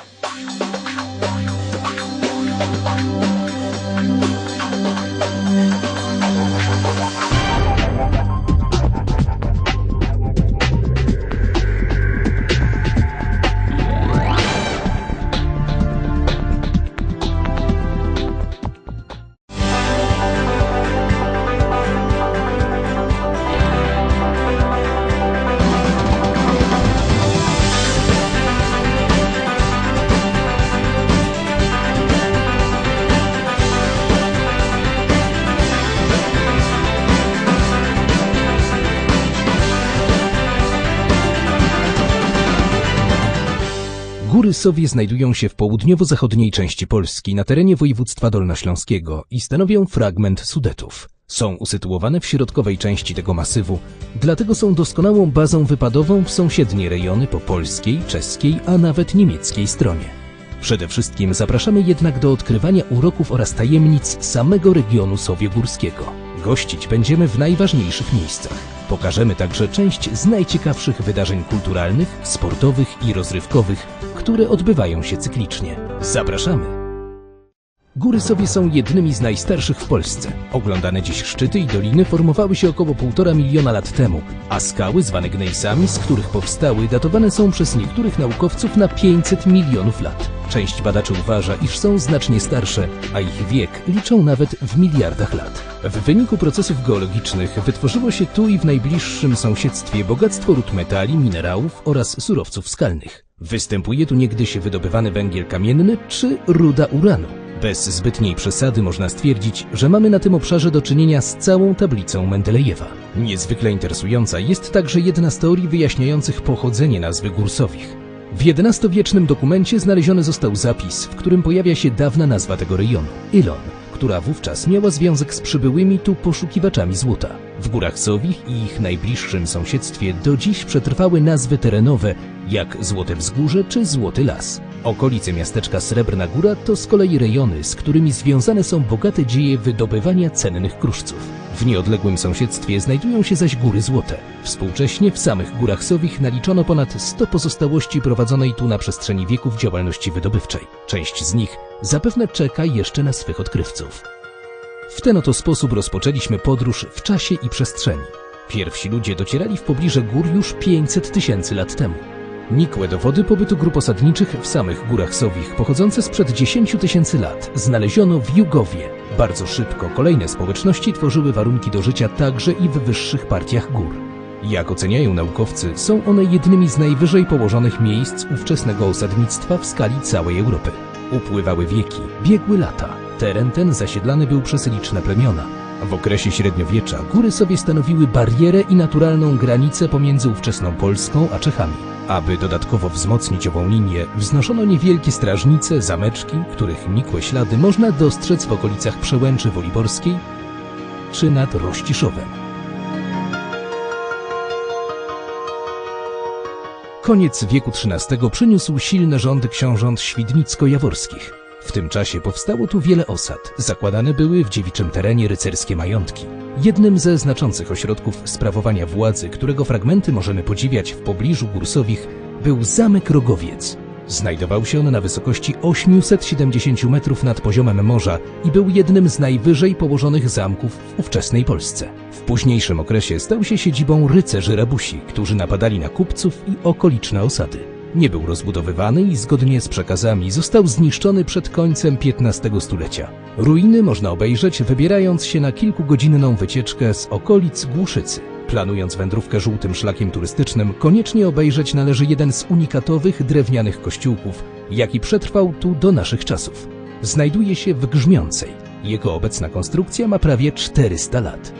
うん。Góry Sowie znajdują się w południowo-zachodniej części Polski na terenie województwa dolnośląskiego i stanowią fragment Sudetów. Są usytuowane w środkowej części tego masywu, dlatego są doskonałą bazą wypadową w sąsiednie rejony po polskiej, czeskiej, a nawet niemieckiej stronie. Przede wszystkim zapraszamy jednak do odkrywania uroków oraz tajemnic samego regionu sowiegórskiego. Gościć będziemy w najważniejszych miejscach. Pokażemy także część z najciekawszych wydarzeń kulturalnych, sportowych i rozrywkowych, które odbywają się cyklicznie. Zapraszamy! Góry Sowie są jednymi z najstarszych w Polsce. Oglądane dziś szczyty i doliny formowały się około 1,5 miliona lat temu, a skały zwane gnejsami, z których powstały, datowane są przez niektórych naukowców na 500 milionów lat. Część badaczy uważa, iż są znacznie starsze, a ich wiek liczą nawet w miliardach lat. W wyniku procesów geologicznych wytworzyło się tu i w najbliższym sąsiedztwie bogactwo ród metali, minerałów oraz surowców skalnych. Występuje tu niegdyś wydobywany węgiel kamienny czy ruda uranu. Bez zbytniej przesady można stwierdzić, że mamy na tym obszarze do czynienia z całą tablicą Mendelejewa. Niezwykle interesująca jest także jedna z teorii wyjaśniających pochodzenie nazwy Górsowich. W XI-wiecznym dokumencie znaleziony został zapis, w którym pojawia się dawna nazwa tego rejonu Ilon, która wówczas miała związek z przybyłymi tu poszukiwaczami złota. W Górach Sowich i ich najbliższym sąsiedztwie do dziś przetrwały nazwy terenowe jak Złote Wzgórze czy Złoty Las. Okolice miasteczka Srebrna Góra to z kolei rejony, z którymi związane są bogate dzieje wydobywania cennych kruszców. W nieodległym sąsiedztwie znajdują się zaś Góry Złote. Współcześnie w samych Górach Sowich naliczono ponad 100 pozostałości prowadzonej tu na przestrzeni wieków działalności wydobywczej. Część z nich zapewne czeka jeszcze na swych odkrywców. W ten oto sposób rozpoczęliśmy podróż w czasie i przestrzeni. Pierwsi ludzie docierali w pobliże gór już 500 tysięcy lat temu. Nikłe dowody pobytu grup osadniczych w samych Górach Sowich, pochodzące sprzed 10 tysięcy lat, znaleziono w Jugowie. Bardzo szybko kolejne społeczności tworzyły warunki do życia także i w wyższych partiach gór. Jak oceniają naukowcy, są one jednymi z najwyżej położonych miejsc ówczesnego osadnictwa w skali całej Europy. Upływały wieki, biegły lata. Teren ten zasiedlany był przez liczne plemiona. W okresie średniowiecza góry sobie stanowiły barierę i naturalną granicę pomiędzy ówczesną Polską a Czechami. Aby dodatkowo wzmocnić ową linię, wznoszono niewielkie strażnice, zameczki, których nikłe ślady można dostrzec w okolicach Przełęczy Woliborskiej czy nad Rościszowem. Koniec wieku XIII przyniósł silne rządy książąt świdnicko-jaworskich. W tym czasie powstało tu wiele osad. Zakładane były w dziewiczym terenie rycerskie majątki. Jednym ze znaczących ośrodków sprawowania władzy, którego fragmenty możemy podziwiać w pobliżu Górsowich, był Zamek Rogowiec. Znajdował się on na wysokości 870 metrów nad poziomem morza i był jednym z najwyżej położonych zamków w ówczesnej Polsce. W późniejszym okresie stał się siedzibą rycerzy rabusi, którzy napadali na kupców i okoliczne osady. Nie był rozbudowywany i zgodnie z przekazami został zniszczony przed końcem XV stulecia. Ruiny można obejrzeć wybierając się na kilkugodzinną wycieczkę z okolic Głuszycy. Planując wędrówkę żółtym szlakiem turystycznym, koniecznie obejrzeć należy jeden z unikatowych drewnianych kościółków, jaki przetrwał tu do naszych czasów. Znajduje się w Grzmiącej. Jego obecna konstrukcja ma prawie 400 lat.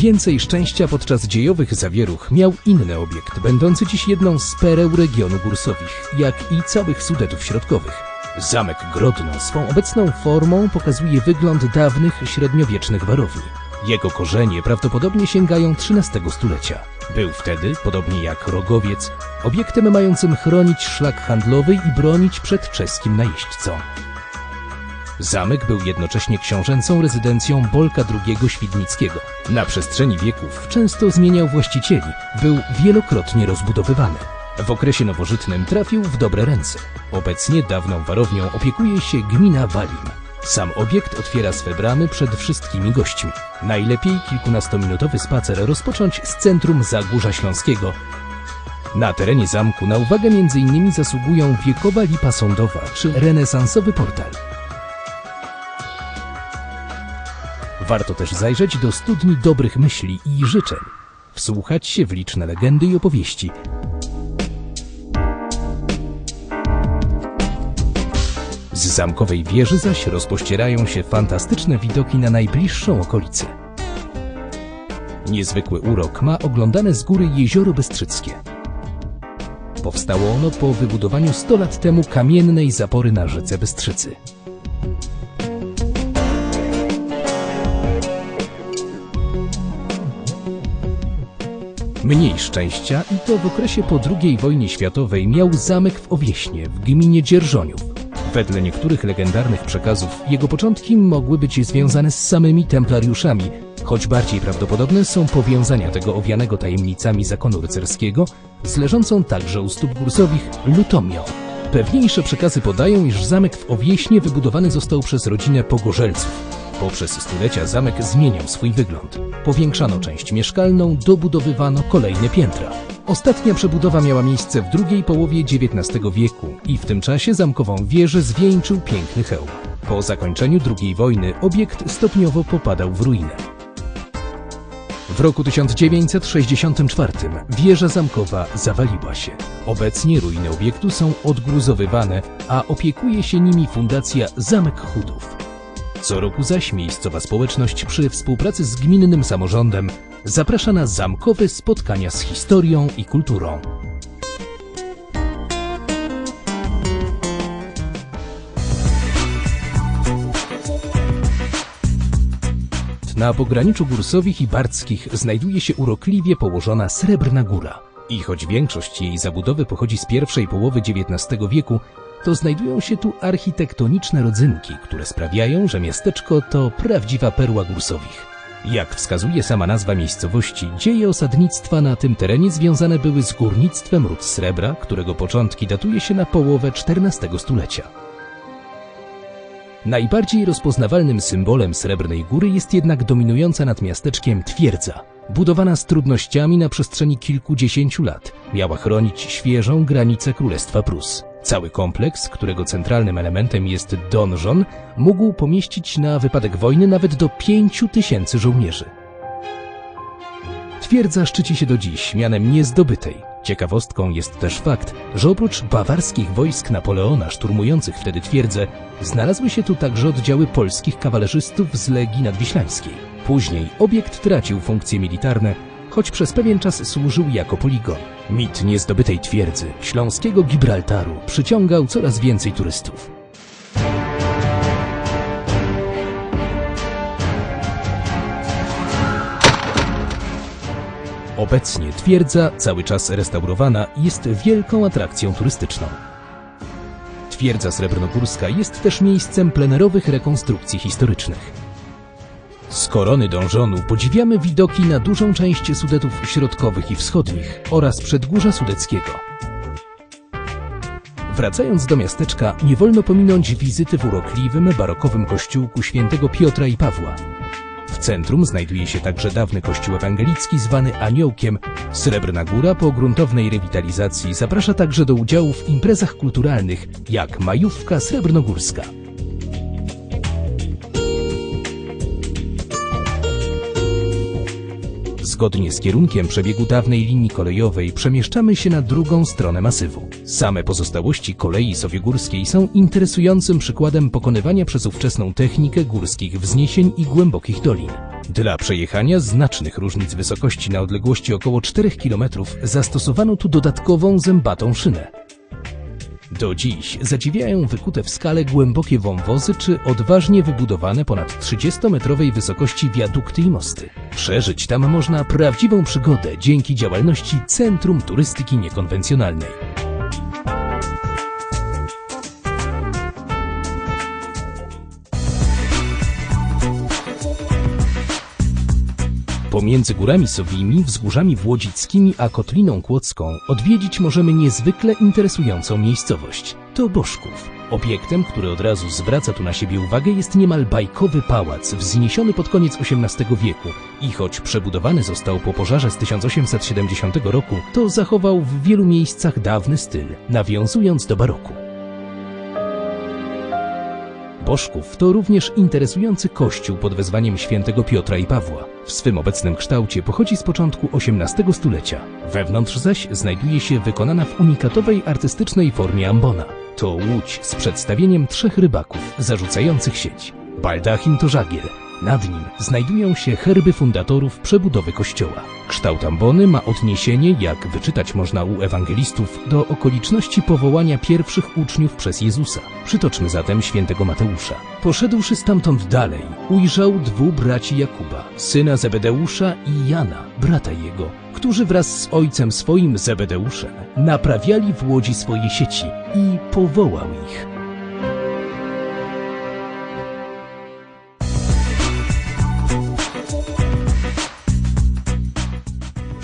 Więcej szczęścia podczas dziejowych zawieruch miał inny obiekt, będący dziś jedną z pereł regionu Górsowich, jak i całych Sudetów Środkowych. Zamek Grodno swą obecną formą pokazuje wygląd dawnych średniowiecznych warowni. Jego korzenie prawdopodobnie sięgają XIII stulecia. Był wtedy, podobnie jak Rogowiec, obiektem mającym chronić szlak handlowy i bronić przed czeskim najeźdźcą. Zamek był jednocześnie książęcą rezydencją Bolka II Świdnickiego. Na przestrzeni wieków często zmieniał właścicieli, był wielokrotnie rozbudowywany. W okresie nowożytnym trafił w dobre ręce. Obecnie dawną warownią opiekuje się gmina Walim. Sam obiekt otwiera swe bramy przed wszystkimi gośćmi. Najlepiej kilkunastominutowy spacer rozpocząć z centrum Zagórza Śląskiego. Na terenie zamku na uwagę m.in. zasługują wiekowa lipa sądowa czy renesansowy portal. Warto też zajrzeć do studni dobrych myśli i życzeń, wsłuchać się w liczne legendy i opowieści. Z zamkowej wieży zaś rozpościerają się fantastyczne widoki na najbliższą okolicę. Niezwykły urok ma oglądane z góry jezioro Bystrzyckie. Powstało ono po wybudowaniu 100 lat temu kamiennej zapory na rzece Bystrzycy. Mniej szczęścia i to w okresie po II wojnie światowej miał zamek w Owieśnie w gminie Dzierżoniów. Wedle niektórych legendarnych przekazów jego początki mogły być związane z samymi templariuszami, choć bardziej prawdopodobne są powiązania tego owianego tajemnicami zakonu rycerskiego z leżącą także u stóp Gursowich Lutomią. Pewniejsze przekazy podają, iż zamek w Owieśnie wybudowany został przez rodzinę Pogorzelców. Poprzez stulecia zamek zmieniał swój wygląd. Powiększano część mieszkalną, dobudowywano kolejne piętra. Ostatnia przebudowa miała miejsce w drugiej połowie XIX wieku i w tym czasie zamkową wieżę zwieńczył piękny hełm. Po zakończeniu II wojny obiekt stopniowo popadał w ruinę. W roku 1964 wieża zamkowa zawaliła się. Obecnie ruiny obiektu są odgruzowywane, a opiekuje się nimi Fundacja Zamek Chudów. Co roku zaś miejscowa społeczność przy współpracy z gminnym samorządem zaprasza na zamkowe spotkania z historią i kulturą. Na pograniczu Górsowich i Barckich znajduje się urokliwie położona Srebrna Góra. I choć większość jej zabudowy pochodzi z pierwszej połowy XIX wieku, to znajdują się tu architektoniczne rodzynki, które sprawiają, że miasteczko to prawdziwa perła Górsowich. Jak wskazuje sama nazwa miejscowości, dzieje osadnictwa na tym terenie związane były z górnictwem ród srebra, którego początki datuje się na połowę XIV stulecia. Najbardziej rozpoznawalnym symbolem Srebrnej Góry jest jednak dominująca nad miasteczkiem twierdza. Budowana z trudnościami na przestrzeni kilkudziesięciu lat, miała chronić świeżą granicę Królestwa Prus. Cały kompleks, którego centralnym elementem jest donżon, mógł pomieścić na wypadek wojny nawet do pięciu tysięcy żołnierzy. Twierdza szczyci się do dziś mianem niezdobytej. Ciekawostką jest też fakt, że oprócz bawarskich wojsk Napoleona szturmujących wtedy twierdzę, znalazły się tu także oddziały polskich kawalerzystów z Legii Nadwiślańskiej. Później obiekt tracił funkcje militarne, choć przez pewien czas służył jako poligon. Mit niezdobytej twierdzy, śląskiego Gibraltaru, przyciągał coraz więcej turystów. Obecnie twierdza, cały czas restaurowana, jest wielką atrakcją turystyczną. Twierdza Srebrnogórska jest też miejscem plenerowych rekonstrukcji historycznych. Z korony dążonu podziwiamy widoki na dużą część Sudetów środkowych i wschodnich oraz przedgórza Sudeckiego. Wracając do miasteczka, nie wolno pominąć wizyty w urokliwym, barokowym kościółku świętego Piotra i Pawła. W centrum znajduje się także dawny kościół ewangelicki zwany Aniołkiem. Srebrna Góra po gruntownej rewitalizacji zaprasza także do udziału w imprezach kulturalnych, jak Majówka Srebrnogórska. Zgodnie z kierunkiem przebiegu dawnej linii kolejowej przemieszczamy się na drugą stronę masywu. Same pozostałości kolei sowiegórskiej są interesującym przykładem pokonywania przez ówczesną technikę górskich wzniesień i głębokich dolin. Dla przejechania znacznych różnic wysokości na odległości około 4 km zastosowano tu dodatkową zębatą szynę. Do dziś zadziwiają wykute w skale głębokie wąwozy czy odważnie wybudowane ponad 30-metrowej wysokości wiadukty i mosty. Przeżyć tam można prawdziwą przygodę dzięki działalności Centrum Turystyki Niekonwencjonalnej. Pomiędzy górami Sowimi, wzgórzami Włodzickimi a Kotliną Kłodzką odwiedzić możemy niezwykle interesującą miejscowość. To Boszków. Obiektem, który od razu zwraca tu na siebie uwagę, jest niemal bajkowy pałac, wzniesiony pod koniec XVIII wieku i choć przebudowany został po pożarze z 1870 roku, to zachował w wielu miejscach dawny styl, nawiązując do baroku. Boszków to również interesujący kościół pod wezwaniem świętego Piotra i Pawła. W swym obecnym kształcie pochodzi z początku XVIII stulecia. Wewnątrz zaś znajduje się wykonana w unikatowej artystycznej formie ambona. To łódź z przedstawieniem trzech rybaków zarzucających sieć. Baldachin to żagiel. Nad nim znajdują się herby fundatorów przebudowy kościoła. Kształt ambony ma odniesienie, jak wyczytać można u ewangelistów, do okoliczności powołania pierwszych uczniów przez Jezusa. Przytoczmy zatem świętego Mateusza. Poszedłszy stamtąd dalej, ujrzał dwóch braci Jakuba, syna Zebedeusza i Jana, brata jego, którzy wraz z ojcem swoim Zebedeuszem naprawiali w łodzi swoje sieci i powołał ich.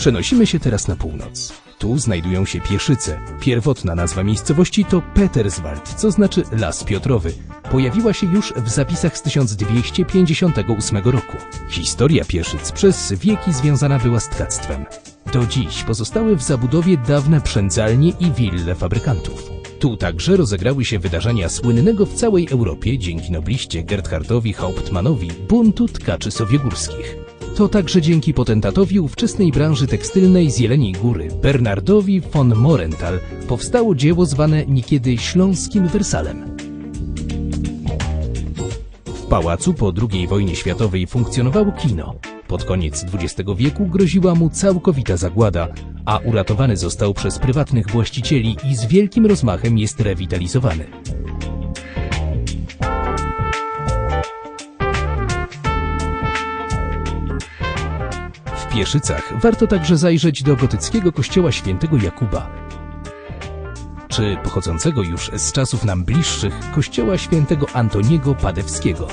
Przenosimy się teraz na północ. Tu znajdują się Pieszyce. Pierwotna nazwa miejscowości to Peterswald, co znaczy Las Piotrowy. Pojawiła się już w zapisach z 1258 roku. Historia Pieszyc przez wieki związana była z tkactwem. Do dziś pozostały w zabudowie dawne przędzalnie i wille fabrykantów. Tu także rozegrały się wydarzenia słynnego w całej Europie dzięki nobliście Gerthardowi Hauptmannowi buntu tkaczy sowiegórskich. To także dzięki potentatowi ówczesnej branży tekstylnej z Jeleniej Góry, Bernardowi von Morenthal, powstało dzieło zwane niekiedy Śląskim Wersalem. W pałacu po II wojnie światowej funkcjonowało kino. Pod koniec XX wieku groziła mu całkowita zagłada, a uratowany został przez prywatnych właścicieli i z wielkim rozmachem jest rewitalizowany. Pieszycach warto także zajrzeć do gotyckiego kościoła świętego Jakuba, czy pochodzącego już z czasów nam bliższych kościoła świętego Antoniego Padewskiego.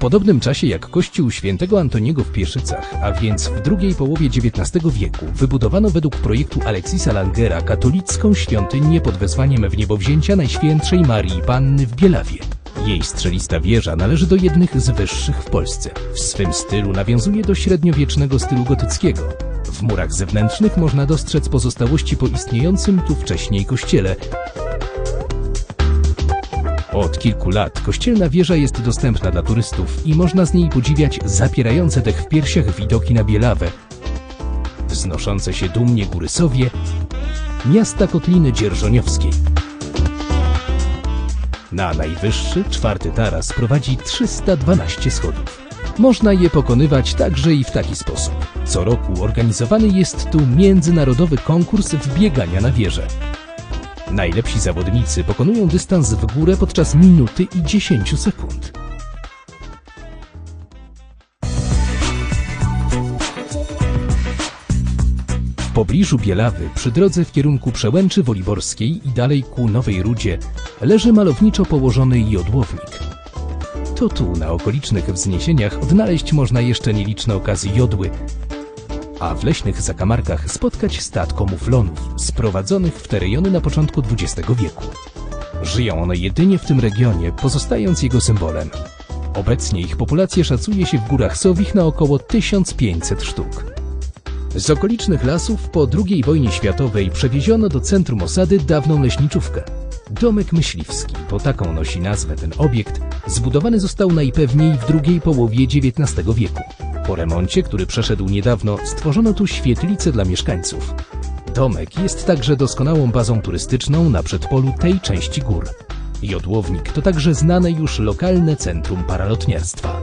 Podobnym czasie jak kościół świętego Antoniego w Pieszycach, a więc w drugiej połowie XIX wieku, wybudowano według projektu Aleksisa Langera katolicką świątynię pod wezwaniem w niebowzięcia Najświętszej Marii Panny w Bielawie. Jej strzelista wieża należy do jednych z wyższych w Polsce. W swym stylu nawiązuje do średniowiecznego stylu gotyckiego. W murach zewnętrznych można dostrzec pozostałości po istniejącym tu wcześniej kościele, od kilku lat kościelna wieża jest dostępna dla turystów i można z niej podziwiać zapierające dech w piersiach widoki na Bielawę, wznoszące się dumnie góry Sowie, miasta Kotliny Dzierżoniowskiej. Na najwyższy, czwarty taras prowadzi 312 schodów. Można je pokonywać także i w taki sposób. Co roku organizowany jest tu międzynarodowy konkurs wbiegania na wieżę. Najlepsi zawodnicy pokonują dystans w górę podczas minuty i 10 sekund. W pobliżu Bielawy, przy drodze w kierunku Przełęczy Woliborskiej i dalej ku Nowej Rudzie, leży malowniczo położony jodłownik. To tu, na okolicznych wzniesieniach, odnaleźć można jeszcze nieliczne okazy jodły, a w leśnych zakamarkach spotkać statko muflonów, sprowadzonych w te rejony na początku XX wieku. Żyją one jedynie w tym regionie, pozostając jego symbolem. Obecnie ich populację szacuje się w górach Sowich na około 1500 sztuk. Z okolicznych lasów po II wojnie światowej przewieziono do centrum osady dawną leśniczówkę. Domek Myśliwski, bo taką nosi nazwę ten obiekt, zbudowany został najpewniej w drugiej połowie XIX wieku. Po remoncie, który przeszedł niedawno, stworzono tu świetlicę dla mieszkańców. Domek jest także doskonałą bazą turystyczną na przedpolu tej części gór. Jodłownik to także znane już lokalne centrum paralotniarstwa.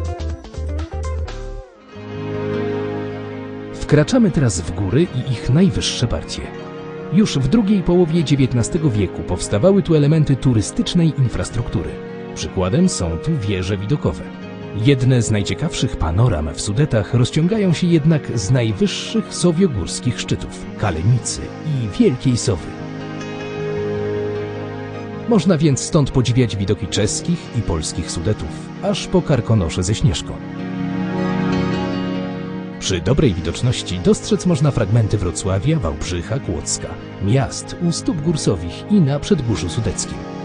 Wkraczamy teraz w góry i ich najwyższe partie. Już w drugiej połowie XIX wieku powstawały tu elementy turystycznej infrastruktury. Przykładem są tu wieże widokowe. Jedne z najciekawszych panoram w Sudetach rozciągają się jednak z najwyższych sowiogórskich szczytów Kalenicy i Wielkiej Sowy. Można więc stąd podziwiać widoki czeskich i polskich Sudetów, aż po Karkonosze ze Śnieżką. Przy dobrej widoczności dostrzec można fragmenty Wrocławia, Wałbrzycha, Kłodzka, miast u stóp górsowich i na Przedgórzu Sudeckim.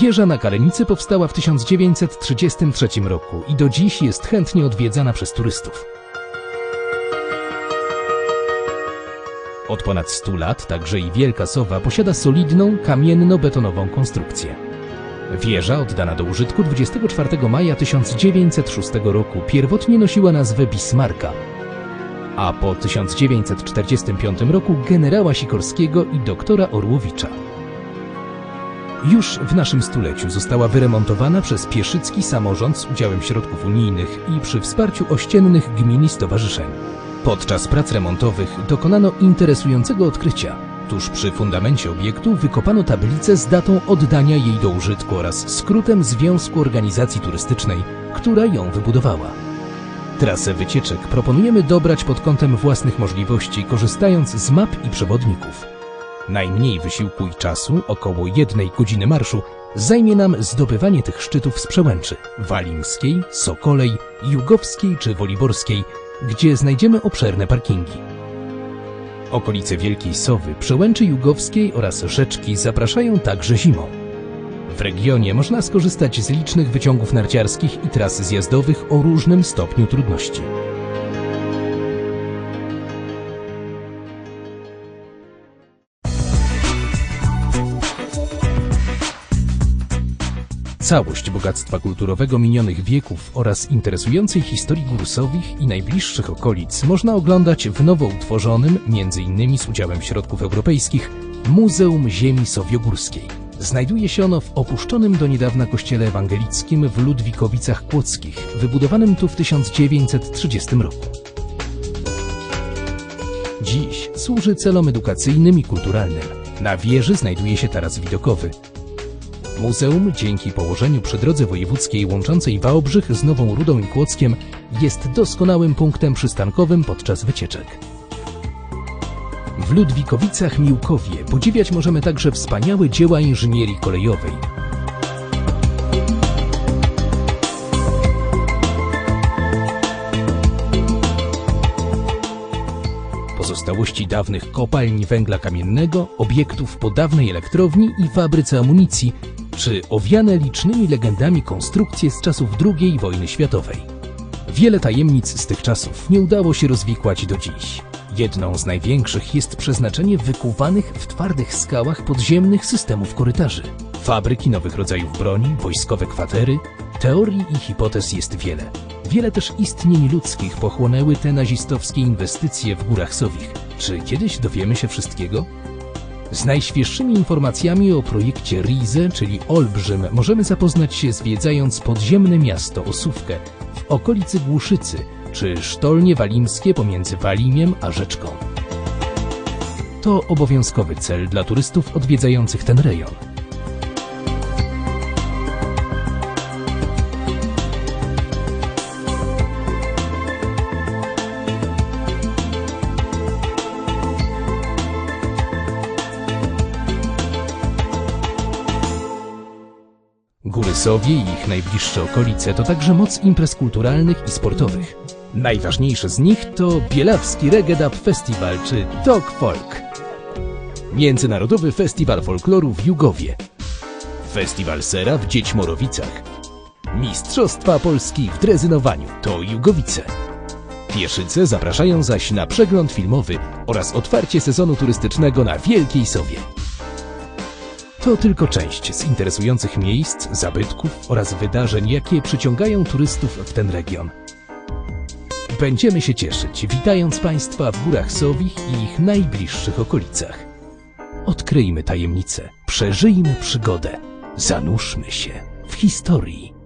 Wieża na Kalenicy powstała w 1933 roku i do dziś jest chętnie odwiedzana przez turystów. Od ponad 100 lat także i Wielka Sowa posiada solidną, kamienno-betonową konstrukcję. Wieża oddana do użytku 24 maja 1906 roku pierwotnie nosiła nazwę Bismarka, a po 1945 roku generała Sikorskiego i doktora Orłowicza. Już w naszym stuleciu została wyremontowana przez Pieszycki samorząd z udziałem środków unijnych i przy wsparciu ościennych gmin i stowarzyszeń. Podczas prac remontowych dokonano interesującego odkrycia. Tuż przy fundamencie obiektu wykopano tablicę z datą oddania jej do użytku oraz skrótem Związku Organizacji Turystycznej, która ją wybudowała. Trasę wycieczek proponujemy dobrać pod kątem własnych możliwości, korzystając z map i przewodników. Najmniej wysiłku i czasu, około jednej godziny marszu, zajmie nam zdobywanie tych szczytów z przełęczy walimskiej, sokolej, jugowskiej czy woliborskiej, gdzie znajdziemy obszerne parkingi. Okolice Wielkiej Sowy, przełęczy jugowskiej oraz rzeczki zapraszają także zimą. W regionie można skorzystać z licznych wyciągów narciarskich i tras zjazdowych o różnym stopniu trudności. Całość bogactwa kulturowego minionych wieków oraz interesującej historii Gursowich i najbliższych okolic można oglądać w nowo utworzonym, m.in. z udziałem środków europejskich, Muzeum Ziemi Sowiogórskiej. Znajduje się ono w opuszczonym do niedawna kościele ewangelickim w Ludwikowicach Kłodzkich, wybudowanym tu w 1930 roku. Dziś służy celom edukacyjnym i kulturalnym. Na wieży znajduje się taras widokowy, Muzeum, dzięki położeniu przy drodze wojewódzkiej łączącej Wałbrzych z Nową Rudą i Kłodzkiem, jest doskonałym punktem przystankowym podczas wycieczek. W Ludwikowicach Miłkowie podziwiać możemy także wspaniałe dzieła inżynierii kolejowej. Pozostałości dawnych kopalni węgla kamiennego, obiektów po dawnej elektrowni i fabryce amunicji, czy owiane licznymi legendami konstrukcje z czasów II wojny światowej. Wiele tajemnic z tych czasów nie udało się rozwikłać do dziś. Jedną z największych jest przeznaczenie wykuwanych w twardych skałach podziemnych systemów korytarzy. Fabryki nowych rodzajów broni, wojskowe kwatery, teorii i hipotez jest wiele. Wiele też istnień ludzkich pochłonęły te nazistowskie inwestycje w górach Sowich. Czy kiedyś dowiemy się wszystkiego? Z najświeższymi informacjami o projekcie Rize, czyli Olbrzym, możemy zapoznać się zwiedzając podziemne miasto Osówkę w okolicy Głuszycy, czy sztolnie walimskie pomiędzy Walimiem a rzeczką. To obowiązkowy cel dla turystów odwiedzających ten rejon. Sowie i ich najbliższe okolice to także moc imprez kulturalnych i sportowych. Najważniejsze z nich to Bielawski Reggae Dub Festival czy Dog Folk. Międzynarodowy Festiwal Folkloru w Jugowie. Festiwal Sera w Dziećmorowicach. Mistrzostwa Polski w drezynowaniu to Jugowice. Pieszyce zapraszają zaś na przegląd filmowy oraz otwarcie sezonu turystycznego na Wielkiej Sowie. To tylko część z interesujących miejsc, zabytków oraz wydarzeń, jakie przyciągają turystów w ten region. Będziemy się cieszyć, witając Państwa w Górach Sowich i ich najbliższych okolicach. Odkryjmy tajemnicę, przeżyjmy przygodę, zanurzmy się w historii.